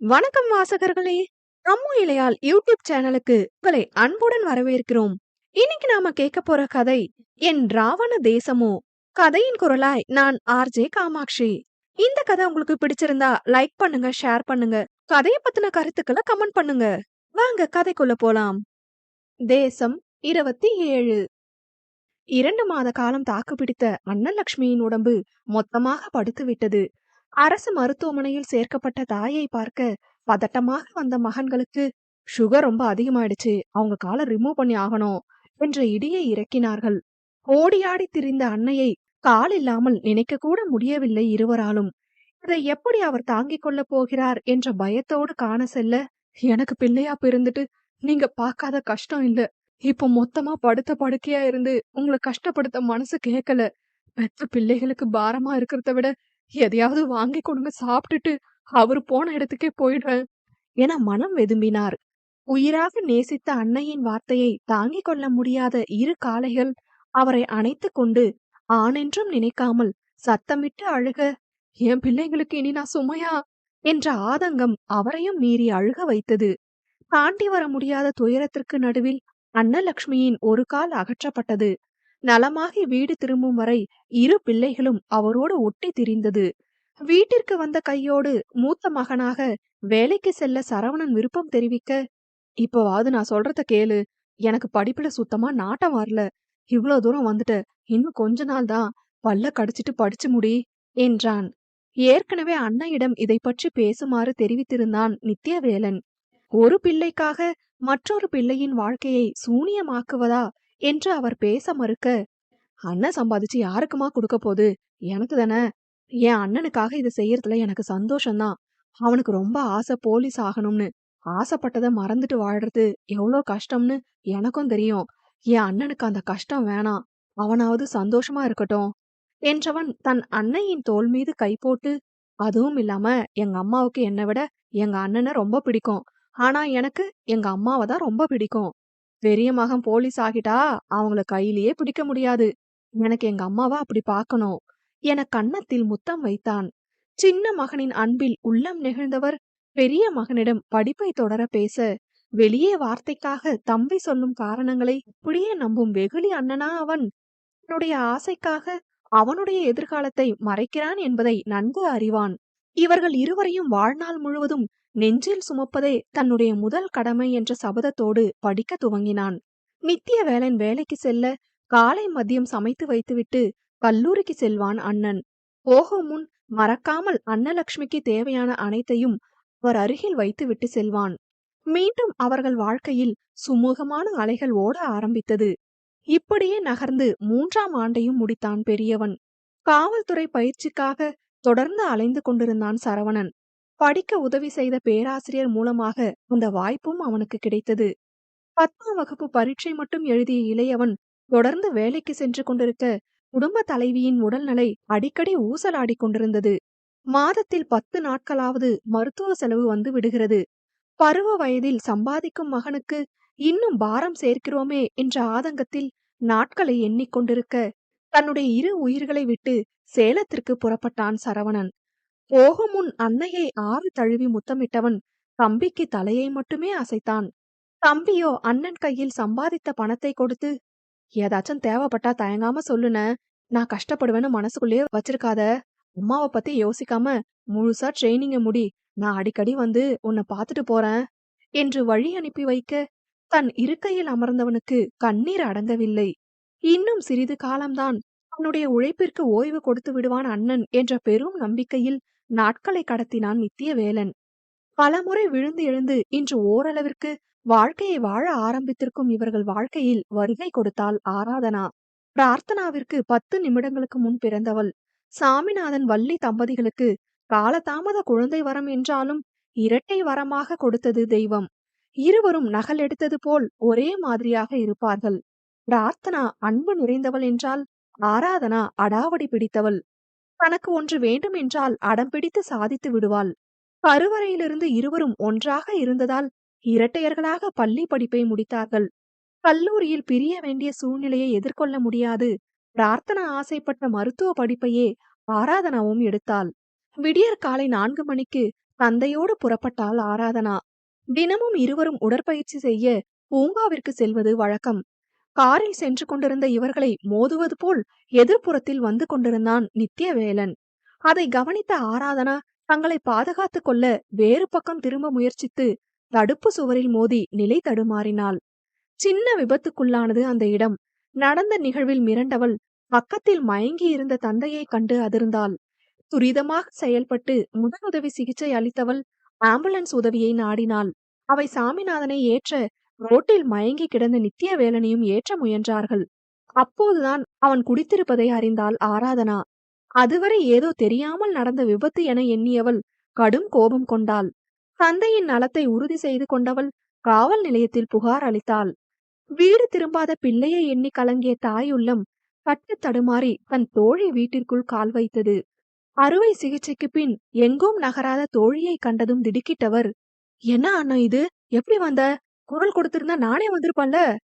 வணக்கம் வாசகர்களே. அம்மு இளையால் யூடியூப் சேனலுக்கு உங்களை அன்புடன் வரவேற்கிறோம். இன்னைக்கு நாம கேட்க போற கதை என் ராவண தேசமோ? கதையின் குரலாய் நான் ஆர்ஜே காமாட்சி. இந்த கதை உங்களுக்கு பிடிச்சிருந்தா லைக் பண்ணுங்க ஷேர் பண்ணுங்க. கதையை பத்தின கருத்துக்களை கமெண்ட் பண்ணுங்க. வாங்க கதைக்குள்ள போலாம். தேசம் இருபத்தி ஏழு. இரண்டு மாத காலம் தாக்கு பிடித்த அன்னலட்சுமியின் உடம்பு மொத்தமாக படுத்து விட்டது அரசு மருத்துவமனையில் சேர்க்கப்பட்ட தாயை பார்க்க பதட்டமாக வந்த மகன்களுக்கு சுகர் ரொம்ப அதிகமாயிடுச்சு. அவங்க காலை ரிமூவ் பண்ணி ஆகணும் என்ற இடியை இறக்கினார்கள். ஓடியாடி திரிந்த அன்னையை கால் இல்லாமல் நினைக்க கூட முடியவில்லை இருவராலும். இதை எப்படி அவர் தாங்கிக் கொள்ளப் போகிறார் என்ற பயத்தோடு காண செல்ல எனக்கு பிள்ளையா பிறந்துட்டு நீங்க பார்க்காத கஷ்டம் இல்ல. இப்போ மொத்தமா படுத்த படுக்கையா இருந்து உங்களை கஷ்டப்படுத்த மனசு கேட்கல பெத்த பிள்ளைகளுக்கு பாரமா இருக்கிறத விட எதையாவது வாங்கி கொடுங்க சாப்பிட்டுட்டு அவர் போன இடத்துக்கே போயிடுறேன் என மனம் வெதும்பினார். உயிராக நேசித்த அன்னையின் வார்த்தையை தாங்கிக் கொள்ள முடியாத இரு காளைகள் அவரை அணைத்துக் கொண்டு ஆனென்றும் நினைக்காமல் சத்தமிட்டு அழுக என் பிள்ளைங்களுக்கு இனி நான் சுமையா என்ற ஆதங்கம் அவரையும் மீறி அழுக வைத்தது. தாண்டி வர முடியாத துயரத்திற்கு நடுவில் அன்னலக்ஷ்மியின் ஒரு கால் அகற்றப்பட்டது. நலமாகி வீடு திரும்பும் வரை இரு பிள்ளைகளும் அவரோடு ஒட்டி திரிந்தது. வீட்டிற்கு வந்த கையோடு மூத்த மகனாக வேலைக்கு செல்ல சரவணன் விருப்பம் தெரிவிக்க இப்போவாவது நான் சொல்றத கேளு. எனக்கு படிப்புல சுத்தமா நாட்டம் வரல. இவ்ளோ தூரம் வந்துட்ட. இன்னும் கொஞ்ச நாள் தான். பல்ல கடிச்சிட்டு படிச்சு முடி என்றான். ஏற்கனவே அன்னையிடம் இதை பற்றி பேசுமாறு தெரிவித்திருந்தான் நித்யவேலன். ஒரு பிள்ளைக்காக மற்றொரு பிள்ளையின் வாழ்க்கையை சூனியமாக்குவதா என்று அவர் பேச மறுக்க அண்ணன் சம்பாதிச்சு யாருக்குமா கொடுக்க போகுது? எனக்கு தானே. என் அண்ணனுக்காக இதை செய்யறதுல எனக்கு சந்தோஷம்தான். அவனுக்கு ரொம்ப ஆசை போலீஸ் ஆகணும்னு. ஆசைப்பட்டதை மறந்துட்டு வாழ்றது எவ்வளோ கஷ்டம்னு எனக்கும் தெரியும். என் அண்ணனுக்கு அந்த கஷ்டம் வேணாம். அவனாவது சந்தோஷமா இருக்கட்டும். என்றவன் தன் அன்னையின் தோல் மீது கை போட்டு அதுவும் இல்லாம எங்க அம்மாவுக்கு என்னை விட எங்க அண்ணனை ரொம்ப பிடிக்கும். ஆனா எனக்கு எங்க அம்மாவை தான் ரொம்ப பிடிக்கும். பெரிய மகன் போலீஸ் ஆகிட்டா அவங்கள கையிலேயே பிடிக்க முடியாது. எனக்கு எங்க அம்மாவை அப்படி பார்க்கணும். என கன்னத்தில் முத்தம் வைத்தான். சின்ன மகனின் அன்பில் உள்ளம் நெகிழ்ந்தவர் பெரிய மகனிடம் படிப்பை தொடர பேச வெளியே வார்த்தைக்காக தம்பி சொல்லும் காரணங்களை இப்படியே நம்பும் வெகுளி அண்ணனா அவன். தன்னுடைய ஆசைக்காக அவனுடைய எதிர்காலத்தை மறைக்கிறான் என்பதை நன்கு அறிவான். இவர்கள் இருவரையும் வாழ்நாள் முழுவதும் நெஞ்சில் சுமப்பதே தன்னுடைய முதல் கடமை என்ற சபதத்தோடு படிக்க துவங்கினான். நித்திய வேலன் வேலைக்கு செல்ல காலை மதியம் சமைத்து வைத்துவிட்டு கல்லூரிக்கு செல்வான் அண்ணன். போகும் முன் மறக்காமல் அன்னலக்ஷ்மிக்கு தேவையான அனைத்தையும் அவர் அருகில் வைத்துவிட்டு செல்வான். மீண்டும் அவர்கள் வாழ்க்கையில் சுமூகமான அலைகள் ஓட ஆரம்பித்தது. இப்படியே நகர்ந்து மூன்றாம் ஆண்டையும் முடித்தான் பெரியவன். காவல்துறை பயிற்சிக்காக தொடர்ந்து அலைந்து கொண்டிருந்தான் சரவணன். படிக்க உதவி செய்த பேராசிரியர் மூலமாக அந்த வாய்ப்பும் அவனுக்கு கிடைத்தது. பத்தாம் வகுப்பு பரீட்சை மட்டும் எழுதிய இளையவன் தொடர்ந்து வேலைக்கு சென்று கொண்டிருக்க குடும்ப தலைவியின் உடல்நிலை அடிக்கடி ஊசலாடி கொண்டிருந்தது. மாதத்தில் பத்து நாட்களாவது மருத்துவ செலவு வந்து விடுகிறது. பருவ வயதில் சம்பாதிக்கும் மகனுக்கு இன்னும் பாரம் சேர்க்கிறோமே என்ற ஆதங்கத்தில் நாட்களை எண்ணிக்கொண்டிருக்க தன்னுடைய இரு உயிர்களை விட்டு சேலத்திற்கு புறப்பட்டான் சரவணன். போகும் முன் அன்னையை ஆறு தழுவி முத்தமிட்டவன் தம்பிக்கு தலையை மட்டுமே அசைத்தான். தம்பியோ அண்ணன் கையில் சம்பாதித்த பணத்தை கொடுத்து ஏதாச்சும் தேவைப்பட்டா தயங்காம சொல்லுன. நான் கஷ்டப்படுவேன்னு மனசுக்குள்ளேயே வச்சிருக்காத. அம்மாவை பத்தி யோசிக்காம முழுசா ட்ரைனிங்க முடி. நான் அடிக்கடி வந்து உன்னை பார்த்துட்டு போறேன் என்று வழி அனுப்பி வைக்க தன் இருக்கையில் அமர்ந்தவனுக்கு கண்ணீர் அடங்கவில்லை. இன்னும் சிறிது காலம்தான் தன்னுடைய உழைப்பிற்கு ஓய்வு கொடுத்து விடுவான் அண்ணன் என்ற பெரும் நம்பிக்கையில் நாட்களை கடத்தினான் நித்தியவேலன். பலமுறை விழுந்து எழுந்து இன்று ஓரளவிற்கு வாழ்க்கையை வாழ ஆரம்பித்திருக்கும் இவர்கள் வாழ்க்கையில் வருகை கொடுத்தால் ஆராதனா? பிரார்த்தனாவிற்கு பத்து நிமிடங்களுக்கு முன் பிறந்தவள். சாமிநாதன் வள்ளி தம்பதிகளுக்கு காலதாமத குழந்தை வரம் என்றாலும் இரட்டை வரமாக கொடுத்தது தெய்வம். இருவரும் நகல் எடுத்தது போல் ஒரே மாதிரியாக இருப்பார்கள். பிரார்த்தனா அன்பு நிறைந்தவள் என்றால் ஆராதனா அடாவடி பிடித்தவள். தனக்கு ஒன்று வேண்டும் என்றால் அடம் பிடித்து சாதித்து விடுவாள். கருவறையிலிருந்து இருவரும் ஒன்றாக இருந்ததால் இரட்டையர்களாக பள்ளி படிப்பை முடித்தார்கள். கல்லூரியில் பிரிய வேண்டிய சூழ்நிலையை எதிர்கொள்ள முடியாது. பிரார்த்தனா ஆசைப்பட்ட மருத்துவ படிப்பையே ஆராதனாவும் எடுத்தாள். விடியற் காலை நான்கு மணிக்கு தந்தையோடு புறப்பட்டாள் ஆராதனா. தினமும் இருவரும் உடற்பயிற்சி செய்ய பூங்காவிற்கு செல்வது வழக்கம். காரில் சென்று கொண்டிருந்த இவர்களை மோதுவது போல் எதிர்ப்புறத்தில் வந்து கொண்டிருந்தான் நித்யவேலன். அதை கவனித்த ஆராதனா தங்களை பாதுகாத்துக் கொள்ள வேறு பக்கம் திரும்ப முயற்சித்து தடுப்பு சுவரில் மோதி நிலை தடுமாறினாள். சின்ன விபத்துக்குள்ளானது அந்த இடம். நடந்த நிகழ்வில் மிரண்டவள் பக்கத்தில் மயங்கி இருந்த தந்தையை கண்டு அதிர்ந்தாள். துரிதமாக செயல்பட்டு முதலுதவி சிகிச்சை அளித்தவள் ஆம்புலன்ஸ் உதவியை நாடினாள். அவை சாமிநாதனை ஏற்ற ரோட்டில் மயங்கி கிடந்த நித்திய வேலனையும் ஏற்ற முயன்றார்கள். அப்போதுதான் அவன் குடித்திருப்பதை அறிந்தாள் ஆராதனா. அதுவரை ஏதோ தெரியாமல் நடந்த விபத்து என எண்ணியவள் கடும் கோபம் கொண்டாள். தந்தையின் நலத்தை உறுதி செய்து கொண்டவள் காவல் நிலையத்தில் புகார் அளித்தாள். வீடு திரும்பாத பிள்ளையை எண்ணி கலங்கிய தாயுள்ளம் கட்டு தடுமாறி தன் தோழி வீட்டிற்குள் கால் வைத்தது. அறுவை சிகிச்சைக்கு பின் எங்கும் நகராத தோழியை கண்டதும் திடுக்கிட்டவர் என்ன அண்ணா இது? எப்படி வந்த? குரல் கொடுத்திருந்தா நானே வந்திருப்பேன்ல.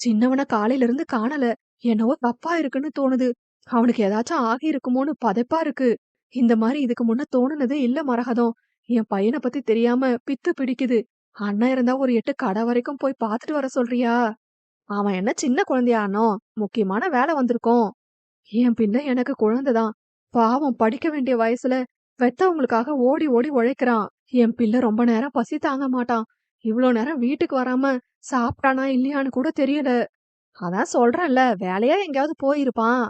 சின்னவன காலையில இருந்து காணல. என்னவோ தப்பா இருக்குன்னு தோணுது. அவனுக்கு ஏதாச்சும் ஆகி இருக்குமோன்னு பதைப்பா இருக்கு. இந்த மாதிரி இதுக்கு முன்ன தோணுனதே இல்ல மரகதம். என் பையனை பத்தி தெரியாம பித்து பிடிக்குது. அண்ணன் இருந்தா ஒரு எட்டு கடை வரைக்கும் போய் பாத்துட்டு வர சொல்றியா? அவன் என்ன சின்ன குழந்தையானோ? முக்கியமான வேலை வந்திருக்கோம். என் பின்ன எனக்கு குழந்தைதான். பாவம் படிக்க வேண்டிய வயசுல பெத்தவங்களுக்காக ஓடி ஓடி உழைக்கிறான். என் பிள்ளை ரொம்ப நேரம் பசி தாங்க மாட்டான். இவ்ளோ நேரம் வீட்டுக்கு வராம சாப்பிட்டானா இல்லையான்னு கூட தெரியல. அதான் சொல்றேன்ல வேலையா எங்கேயாவது போயிருப்பான்.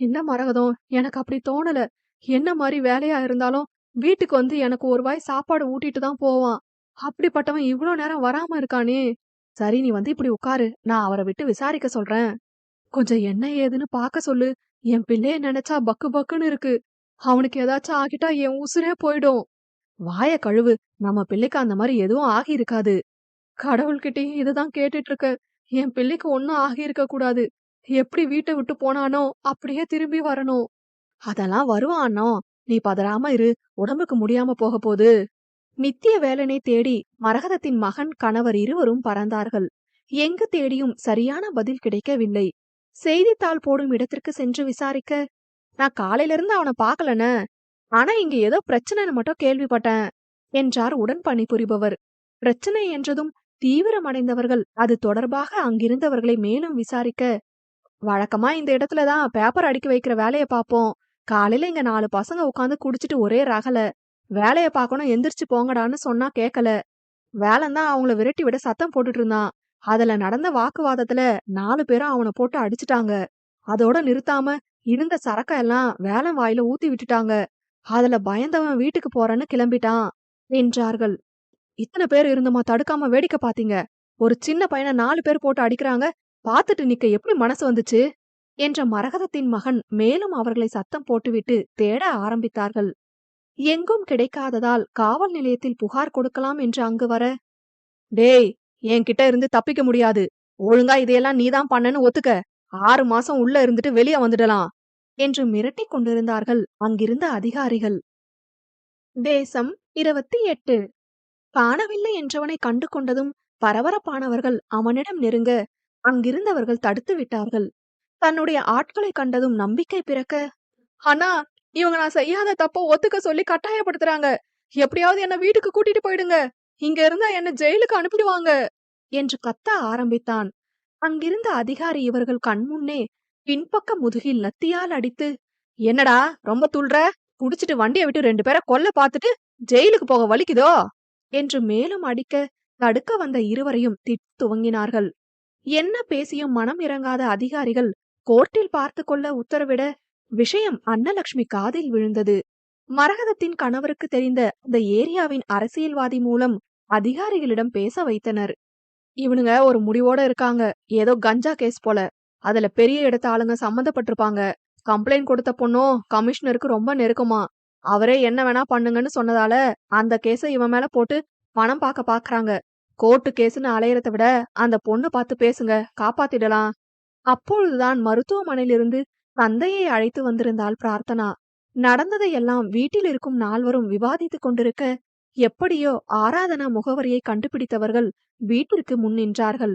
என்ன மரகதம் எனக்கு அப்படி தோணல. என்ன மாதிரி வேலையா இருந்தாலும் வீட்டுக்கு வந்து எனக்கு ஒரு வாய் சாப்பாடு ஊட்டிட்டு தான் போவான். அப்படிப்பட்டவன் இவ்ளோ நேரம் வராம இருக்கானே. சரி நீ வந்து இப்படி உட்காரு. நான் அவரை விட்டு விசாரிக்க சொல்றேன். கொஞ்சம் என்ன ஏதுன்னு பார்க்க சொல்லு. என் பிள்ளைய நினைச்சா பக்கு பக்குன்னு இருக்கு. அவனுக்கு ஏதாச்சும் ஆகிட்டா என் உசுரே போயிடும். வாய கழுவு. நம்ம பிள்ளைக்கு அந்த மாதிரி எதுவும் ஆகி இருக்காது கடவுள்கிட்டயும் இதுதான் கேட்டுட்டு இருக்க என் பிள்ளைக்கு ஒன்னும் ஆகி இருக்க கூடாது. எப்படி வீட்டை விட்டு போனானோ அப்படியே திரும்பி வரணும். அதெல்லாம் வருவான் நீ பதறாம இரு. உடம்புக்கு முடியாம போக போகுது. நித்திய வேலனை தேடி மரகதத்தின் மகன் கணவர் இருவரும் பறந்தார்கள். எங்கு தேடியும் சரியான பதில் கிடைக்கவில்லை. செய்தித்தாள் போடும் இடத்திற்கு சென்று விசாரிக்க நான் காலையில இருந்து அவனை பாக்கலன ஆனா இங்க ஏதோ பிரச்சனைன்னு மட்டும் கேள்விப்பட்டேன் என்றார் உடன் பணிபுரிபவர் பிரச்சனை என்றதும் தீவிரமடைந்தவர்கள் அது தொடர்பாக அங்கிருந்தவர்களை மேலும் விசாரிக்க. வழக்கமா இந்த இடத்துலதான் பேப்பர் அடுக்கி வைக்கிற வேலைய பாப்போம் காலையில இங்க நாலு பசங்க உட்காந்து குடிச்சிட்டு ஒரே ரகல. வேலைய பார்க்கணும் எந்திரிச்சு போங்கடான்னு சொன்னா கேக்கல. வேலைந்தான் அவங்கள விரட்டி விட சத்தம் போட்டுட்டு இருந்தான். அதுல நடந்த வாக்குவாதத்துல நாலு பேரும் அவனை போட்டு அடிச்சிட்டாங்க. அதோட நிறுத்தாம இருந்த சரக்க எல்லாம் வேலை வாயில ஊத்தி விட்டுட்டாங்க. அதுல பயந்தவன் வீட்டுக்கு போறேன்னு கிளம்பிட்டான் என்றார்கள். இத்தனை பேர் இருந்துமா தடுக்காம வேடிக்கை பாத்தீங்க? ஒரு சின்ன பையனை நாலு பேர் போட்டு அடிக்கிறாங்க பாத்துட்டு நிக்க எப்படி மனசு வந்துச்சு? என்ற மரகதத்தின் மகன் மேலும் அவர்களை சத்தம் போட்டுவிட்டு தேட ஆரம்பித்தார்கள். எங்கும் கிடைக்காததால் காவல் நிலையத்தில் புகார் கொடுக்கலாம் என்று அங்கு வர. டேய் என்கிட்ட இருந்து தப்பிக்க முடியாது. ஒழுங்கா இதையெல்லாம் நீதான் பண்ணன்னு ஒத்துக்க. ஆறு மாசம் உள்ள இருந்துட்டு வெளியே வந்துடலாம். என்று மிரட்டிக் கொண்டிருந்தார்கள். அங்கிருந்த அதிகாரிகள். தேசம் இருபத்தி எட்டு. காணவில்லை என்றவனை கண்டு கொண்டதும் பரபரப்பானவர்கள் அவனிடம் நெருங்க அங்கிருந்தவர்கள் தடுத்து விட்டார்கள். தன்னுடைய ஆட்களை கண்டதும் நம்பிக்கை பிறக்க அண்ணா இவங்க நான் செய்யாத தப்ப ஒத்துக்க சொல்லி கட்டாயப்படுத்துறாங்க. எப்படியாவது என்ன வீட்டுக்கு கூட்டிட்டு போயிடுங்க. இங்க இருந்தா என்ன ஜெயிலுக்கு அனுப்பிடுவாங்க. என்று கத்த ஆரம்பித்தான். அங்கிருந்த அதிகாரி இவர்கள் கண்முன்னே பின்பக்க முதுகில் லத்தியால் அடித்து என்னடா ரொம்ப துள்ற? குடிச்சிட்டு வண்டியை விட்டு ரெண்டு பேரை கொல்ல பார்த்துட்டு ஜெயிலுக்கு போக வலிக்குதோ? என்று மேலும் அடிக்க தடுக்க வந்த இருவரையும் திட்டு துவங்கினார்கள். என்ன பேசியும் மனம் இறங்காத அதிகாரிகள் கோர்ட்டில் பார்த்து கொள்ள உத்தரவிட விஷயம் அன்னலக்ஷ்மி காதில் விழுந்தது. மரகதத்தின் கணவருக்கு தெரிந்த அந்த ஏரியாவின் அரசியல்வாதி மூலம் அதிகாரிகளிடம் பேச வைத்தனர். இவனுங்க ஒரு முடிவோட இருக்காங்க. ஏதோ கஞ்சா கேஸ் போல. அதுல பெரிய இடத்த ஆளுங்க சம்மந்தப்பட்டிருப்பாங்க. கம்ப்ளைண்ட் கொடுத்த பொண்ணும் கமிஷனருக்கு ரொம்ப நெருக்கமா. அவரே என்ன வேணா பண்ணுங்கன்னு சொன்னதால அந்த கேஸ இவன் மேல போட்டு பணம் பார்க்க பாக்குறாங்க. கோர்ட்டு கேஸ்னு அலையறத விட அந்த பொண்ணு பார்த்து பேசுங்க காப்பாத்திடலாம். அப்பொழுதுதான் மருத்துவமனையிலிருந்து தந்தையை அழைத்து வந்திருந்தாள் பிரார்த்தனா. நடந்ததை எல்லாம் வீட்டில் இருக்கும் நால்வரும் விவாதித்துக் கொண்டிருக்க எப்படியோ ஆராதனா முகவரியை கண்டுபிடித்தவர்கள் வீட்டிற்கு முன் நின்றார்கள்.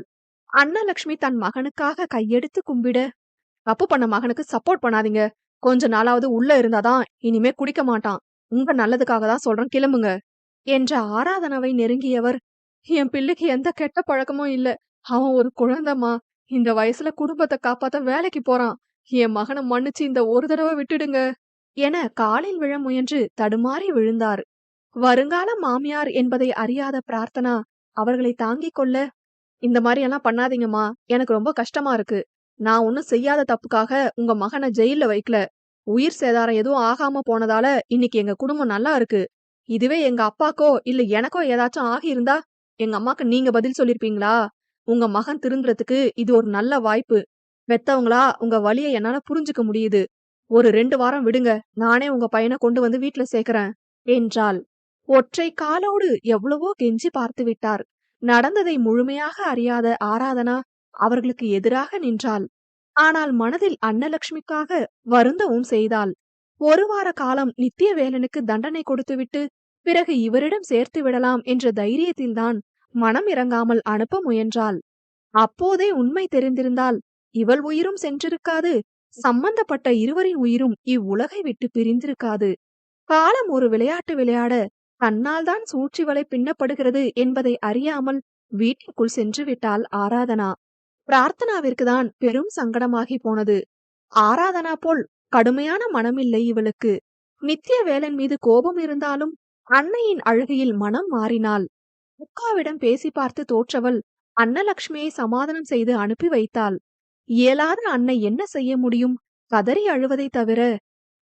அன்னலக்ஷ்மி தன் மகனுக்காக கையெடுத்து கும்பிட. தப்பு பண்ண மகனுக்கு சப்போர்ட் பண்ணாதீங்க. கொஞ்ச நாளாவது உள்ள இருந்தாதான் இனிமே குடிக்க மாட்டான். உங்க நல்லதுக்காக தான் சொல்றேன் கிளம்புங்க. என்ற ஆராதனாவை நெருங்கியவர். என் பிள்ளைக்கு எந்த கெட்ட பழக்கமும் இல்ல. அவன் ஒரு குழந்தைமா இந்த வயசுல குடும்பத்தை காப்பாத்த வேலைக்கு போறான். என் மகனை மன்னிச்சு இந்த ஒரு தடவை விட்டுடுங்க. என காலில் விழ முயன்று தடுமாறி விழுந்தார். வருங்கால மாமியார் என்பதை அறியாத பிரார்த்தனா அவர்களை தாங்கிக் கொள்ள இந்த மாதிரி எல்லாம் பண்ணாதீங்கம்மா. எனக்கு ரொம்ப கஷ்டமா இருக்கு. நான் ஒன்னும் செய்யாத தப்புக்காக உங்க மகனை ஜெயில்ல வைக்கல. உயிர் சேதாரம் எதுவும் ஆகாம போனதால இன்னைக்கு எங்க குடும்பம் நல்லா இருக்கு. இதுவே எங்க அப்பாக்கோ இல்ல எனக்கோ ஏதாச்சும் ஆகியிருந்தா எங்க அம்மாக்கு நீங்க பதில் சொல்லிருப்பீங்களா? உங்க மகன் திருந்துறதுக்கு இது ஒரு நல்ல வாய்ப்பு. பெத்தவங்களா உங்க வழியை என்னால புரிஞ்சுக்க முடியுது. ஒரு ரெண்டு வாரம் விடுங்க. நானே உங்க பையனை கொண்டு வந்து வீட்டுல சேர்க்கறேன். என்றாள். ஒற்றை காலோடு எவ்வளவோ கெஞ்சி பார்த்து விட்டார். நடந்ததை முழுமையாக அறியாத ஆராதனா அவர்களுக்கு எதிராக நின்றாள். ஆனால் மனதில் அன்னலட்சுமிக்காக வருந்தவும் செய்தாள். ஒரு வார காலம் நித்தியவேலனுக்கு தண்டனை கொடுத்துவிட்டு பிறகு இவரிடம் சேர்த்து விடலாம் என்ற தைரியத்தில்தான் மனம் இறங்காமல் அனுப்ப முயன்றாள். அப்போதே உண்மை தெரிந்திருந்தால் இவள் உயிரும் சென்றிருக்காது சம்பந்தப்பட்ட இருவரின் உயிரும் இவ்வுலகை விட்டு பிரிந்திருக்காது. காலம் ஒரு விளையாட்டு விளையாட தன்னால்தான் சூழ்ச்சி வலை பின்னப்படுகிறது என்பதை அறியாமல் வீட்டிற்குள் சென்று விட்டாள் ஆராதனா. பிரார்த்தனாவிற்கு தான் பெரும் சங்கடமாகி போனது. ஆராதனா போல் கடுமையான மனமில்லை இவளுக்கு. நித்திய வேலன் மீது கோபம் இருந்தாலும் அன்னையின் அழுகையில் மனம் மாறினாள். முக்காவிடம் பேசி பார்த்து தோற்றவள் அன்னலக்ஷ்மியை சமாதானம் செய்து அனுப்பி வைத்தாள். இயலாத அன்னை என்ன செய்ய முடியும்? கதறி அழுவதை தவிர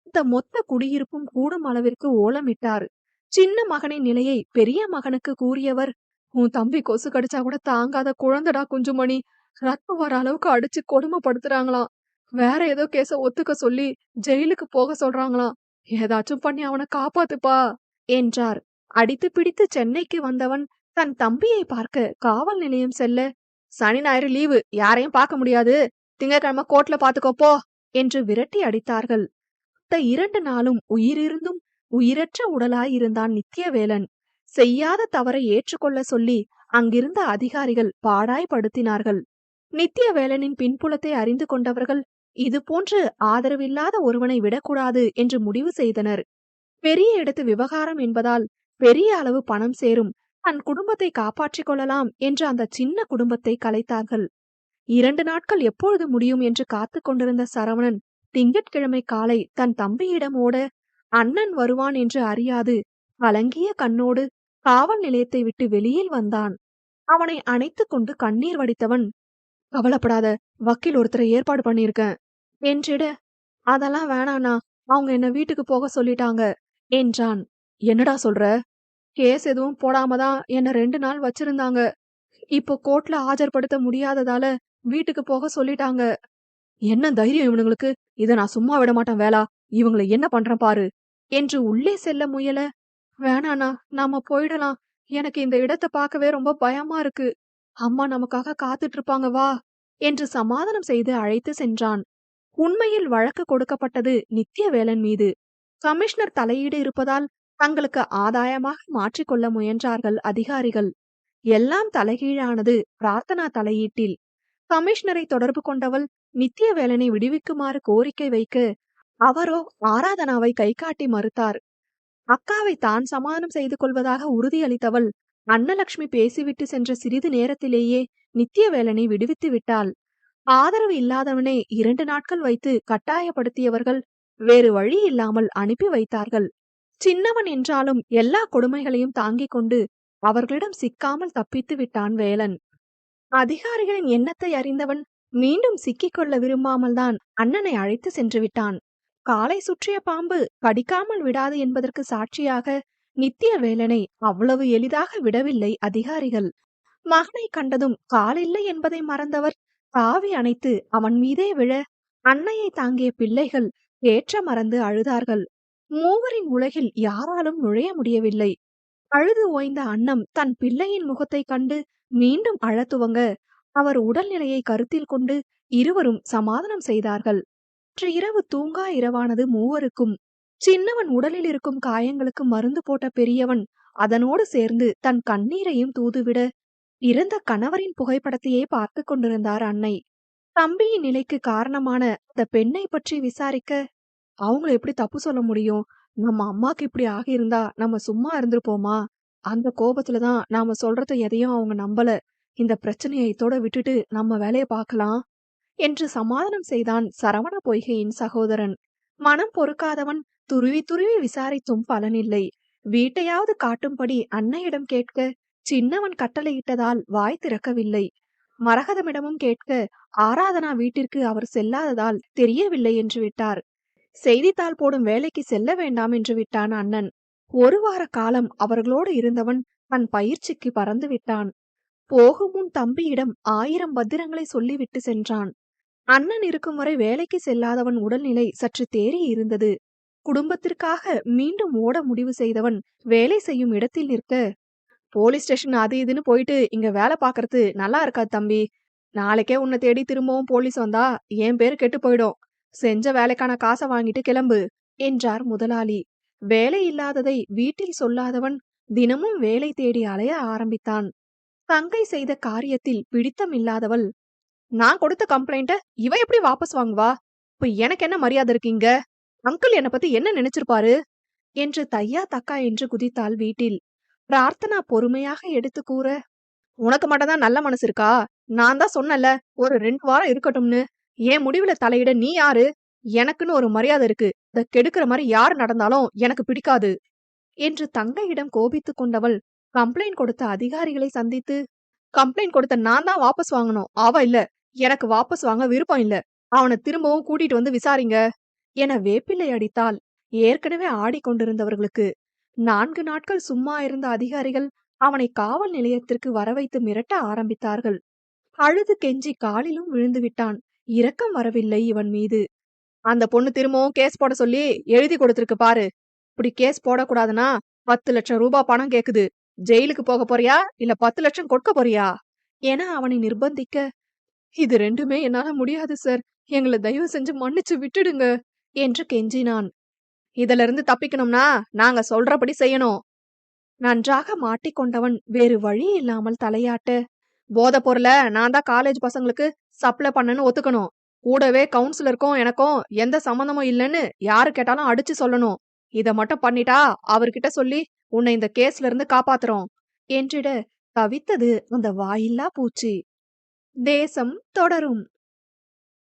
இந்த மொத்த குடியிருப்பும் கூடும் அளவிற்கு ஓலமிட்டார். சின்ன மகனின் நிலையை பெரிய மகனுக்கு கூறியவர் உன் தம்பி கொசு கடிச்சா கூட தாங்காத குழந்தடா குஞ்சுமணி. ரத்தம் வர அளவுக்கு அடிச்சு கொடுமைப்படுத்துறாங்களாம். வேற ஏதோ கேச ஒத்துக்க சொல்லி ஜெயிலுக்கு போக சொல்றாங்களாம். ஏதாச்சும் பண்ணி அவனை காப்பாத்துப்பா என்றார். அடித்து பிடித்து சென்னைக்கு வந்தவன் தன் தம்பியை பார்க்க காவல் நிலையம் செல்ல சனி ஞாயிறு லீவு யாரையும் பார்க்க முடியாது. திங்கட்கிழமை கோர்ட்ல பாத்துக்கோப்போ என்று விரட்டி அடித்தார்கள். இரண்டு நாளும் உயிரிருந்தும் உயிரற்ற உடலாயிருந்தான் நித்தியவேலன். செய்யாத தவறை ஏற்றுக்கொள்ள சொல்லி அங்கிருந்த அதிகாரிகள் பாடாய்படுத்தினார்கள் நித்தியவேலனின் பின்புலத்தை அறிந்து கொண்டவர்கள் இது போன்று ஆதரவில்லாத ஒருவனை விடக்கூடாது என்று முடிவு செய்தனர். பெரிய இடத்து விவகாரம் என்பதால் பெரிய அளவு பணம் சேரும் தன் குடும்பத்தை காப்பாற்றிக் கொள்ளலாம் என்று அந்த சின்ன குடும்பத்தை கலைத்தார்கள். இரண்டு நாட்கள் எப்பொழுது முடியும் என்று காத்து கொண்டிருந்த சரவணன் திங்கட்கிழமை காலை தன் தம்பியிடம் ஓட அண்ணன் வருவான் என்று அறியாது. கலங்கிய கண்ணோடு காவல் நிலையத்தை விட்டு வெளியில் வந்தான். அவனை அணைத்துக் கொண்டு கண்ணீர் வடித்தவன் கவலைப்படாத வக்கீல் ஒருத்தரை ஏற்பாடு பண்ணியிருக்கேன். என்றிட அதெல்லாம் வேணாண்ணா அவங்க என்ன வீட்டுக்கு போக சொல்லிட்டாங்க என்றான். என்னடா சொல்ற? கேஸ் எதுவும் போடாம தான் என்ன ரெண்டு நாள் வச்சிருந்தாங்க. இப்போ கோர்ட்ல ஆஜர்படுத்த முடியாததால வீட்டுக்கு போக சொல்லிட்டாங்க. என்ன தைரியம் இவனுங்களுக்கு? இத நான் சும்மா விட மாட்டேன் வேலா. இவங்களை என்ன பண்றேன் பாரு. என்று உள்ளே செல்ல முயல. வேணாண்ணா நாம போயிடலாம். எனக்கு இந்த இடத்தை பார்க்கவே ரொம்ப பயமா இருக்கு. அம்மா நமக்காக காத்துட்டு இருப்பாங்க வா என்று சமாதானம் செய்து அழைத்து சென்றான். உண்மையில் வழக்கு கொடுக்கப்பட்டது நித்தியவேலன் மீது. கமிஷனர் தலையீடு இருப்பதால் தங்களுக்கு ஆதாயமாக மாற்றிக்கொள்ள முயன்றார்கள் அதிகாரிகள். எல்லாம் தலைகீழானது பிரார்த்தனா தலையீட்டில். கமிஷனரை தொடர்பு கொண்டவள் நித்தியவேலனை விடுவிக்குமாறு கோரிக்கை வைக்க அவரோ ஆராதனாவை கை காட்டி மறுத்தார். அக்காவை தான் சமாதானம் செய்து கொள்வதாக உறுதியளித்தவள் அன்னலக்ஷ்மி பேசிவிட்டு சென்ற சிறிது நேரத்திலேயே நித்தியவேலனை விடுவித்து விட்டாள். ஆதரவு இல்லாதவனை இரண்டு நாட்கள் வைத்து கட்டாயப்படுத்தியவர்கள் வேறு வழி இல்லாமல் அனுப்பி வைத்தார்கள். சின்னவன் என்றாலும் எல்லா கொடுமைகளையும் தாங்கிக் கொண்டு அவர்களிடம் சிக்காமல் தப்பித்து விட்டான் வேலன். அதிகாரிகளின் எண்ணத்தை அறிந்தவன் மீண்டும் சிக்கிக் கொள்ள விரும்பாமல் தான் அண்ணனை அழைத்து சென்று விட்டான். காலை சுற்றிய பாம்பு கடிக்காமல் விடாது என்பதற்கு சாட்சியாக நித்திய வேலனை அவ்வளவு எளிதாக விடவில்லை அதிகாரிகள். மகனை கண்டதும் காலில்லை என்பதை மறந்தவர் தாவி அணைத்து அவன் மீதே விழ அன்னையை தாங்கிய பிள்ளைகள் ஏற்ற மறந்து அழுதார்கள். மூவரின் உலகில் யாராலும் நுழைய முடியவில்லை. அழுது ஓய்ந்த அன்னம் தன் பிள்ளையின் முகத்தை கண்டு மீண்டும் அழத்துவங்க அவர் உடல்நிலையை கருத்தில் கொண்டு இருவரும் சமாதானம் செய்தார்கள். அன்று இரவு தூங்கா இரவானது மூவருக்கும். சின்னவன் உடலில் இருக்கும் காயங்களுக்கு மருந்து போட்ட பெரியவன் அதனோடு சேர்ந்து தன் கண்ணீரையும் தூதுவிட இறந்த கணவரின் புகைப்படத்தையே பார்த்து கொண்டிருந்தார் அன்னை. தம்பியின் நிலைக்கு காரணமான அந்த பெண்ணை பற்றி விசாரிக்க அவங்கள எப்படி தப்பு சொல்ல முடியும்? நம்ம அம்மாக்கு இப்படி ஆகியிருந்தா நம்ம சும்மா இருந்திருப்போமா? அந்த கோபத்துல தான் நாம சொல்றத எதையும் அவங்க நம்பல. இந்த பிரச்சனையை இதோட விட்டுட்டு நம்ம வேலையை பார்க்கலாம். என்று சமாதானம் செய்தான் சரவண பொய்கையின் சகோதரன். மனம் பொறுக்காதவன் துருவி துருவி விசாரித்தும் பலனில்லை. வீட்டையாவது காட்டும்படி அன்னையிடம் கேட்க சின்னவன் கட்டளையிட்டதால் வாய் திறக்கவில்லை. மரகதமிடமும் கேட்க ஆராதனா வீட்டிற்கு அவர் செல்லாததால் தெரியவில்லை என்று விட்டார். செய்தித்தாள் போடும் வேலைக்கு செல்ல வேண்டாம் என்று விட்டான் அண்ணன். ஒரு வார காலம் அவர்களோடு இருந்தவன் தன் பயிற்சிக்கு பறந்து விட்டான். போகும் முன் தம்பியிடம் ஆயிரம் பத்திரங்களை சொல்லிவிட்டு சென்றான். அண்ணன் இருக்கும் வரை வேலைக்கு செல்லாதவன் உடல்நிலை சற்று தேறி இருந்தது. குடும்பத்திற்காக மீண்டும் ஓட முடிவு செய்தவன் வேலை செய்யும் இடத்தில் நிற்க போலீஸ் ஸ்டேஷன் அது இதுன்னு போயிட்டு இங்க வேலை பாக்குறது நல்லா இருக்காது தம்பி. நாளைக்கே உன்னை தேடி திரும்பவும் போலீஸ் வந்தா என் பேர் கெட்டு போயிடும். செஞ்ச வேலைக்கான காசை வாங்கிட்டு கிளம்பு என்றார் முதலாளி. வேலை இல்லாததை வீட்டில் சொல்லாதவன் தினமும் வேலை தேடி அலைய ஆரம்பித்தான். தங்கை செய்த காரியத்தில் பிடித்தம் இல்லாதவள் நான் கொடுத்த கம்ப்ளைண்ட்ட இவன் எப்படி வாபஸ் வாங்குவா? இப்ப எனக்கு என்ன மரியாதை இருக்கீங்க அங்கிள் என்ன பத்தி என்ன நினைச்சிருப்பாரு? என்று தையா தக்கா என்று குதித்தாள் வீட்டில். பிரார்த்தனா பொறுமையாக எடுத்து கூற உனக்கு மட்டும்தான் நல்ல மனசு இருக்கா? நான் தான் சொன்னல ஒரு ரெண்டு வாரம் இருக்கட்டும்னு. என் முடிவுல தலையிட நீ யாரு? எனக்குன்னு ஒரு மரியாதை இருக்கு. இத கெடுக்கிற மாதிரி யார் நடந்தாலும் எனக்கு பிடிக்காது. என்று தங்கையிடம் கோபித்துக் கொண்டவள் கம்ப்ளைண்ட் கொடுத்த அதிகாரிகளை சந்தித்து கம்ப்ளைண்ட் கொடுத்த நான் தான் வாபஸ் வாங்கணும். அவ இல்ல. எனக்கு வாபஸ் வாங்க விருப்பம் இல்ல. அவனை திரும்பவும் கூட்டிட்டு வந்து விசாரிங்க. என வேப்பிள்ளை அடித்தால் ஏற்கனவே ஆடிக்கொண்டிருந்தவர்களுக்கு நான்கு நாட்கள் சும்மா இருந்த அதிகாரிகள் அவனை காவல் நிலையத்திற்கு வரவைத்து மிரட்ட ஆரம்பித்தார்கள். அழுது கெஞ்சி காலிலும் விழுந்து விட்டான். இரக்கம் வரவில்லை இவன் மீது. அந்த பொண்ணு திரும்பவும் கேஸ் போட சொல்லி எழுதி கொடுத்துருக்கு பாரு. இப்படி கேஸ் போடக்கூடாதுன்னா பத்து லட்சம் ரூபாய் பணம் கேக்குது. ஜெயிலுக்கு போக போறியா? இல்ல பத்து லட்சம் கொடுக்க போறியா? என அவனை நிர்பந்திக்க இது ரெண்டுமே என்னால முடியாது சார். எங்களை தயவு செஞ்சு மன்னிச்சு விட்டுடுங்க என்று கெஞ்சினான். இதுல இருந்து தப்பிக்கணும்னா நாங்க சொல்றபடி செய்யணும். நன்றாக மாட்டிக்கொண்டவன் வேறு வழி இல்லாமல் தலையாட்ட போத பொருளை நான் தான் காலேஜ் பசங்களுக்கு சப்ளை பண்ணன்னு ஒத்துக்கணும். கூடவே கவுன்சிலருக்கும் எனக்கும் எந்த சம்மந்தமும் இல்லைன்னு யாரு கேட்டாலும் அடிச்சு சொல்லணும். இத மட்டும் பண்ணிட்டா அவர்கிட்ட சொல்லி உன்னை இந்த கேஸ்ல இருந்து காப்பாத்துறோம். என்றிட தவித்தது அந்த வாயில்லா பூச்சி. தேசம் தொடரும்.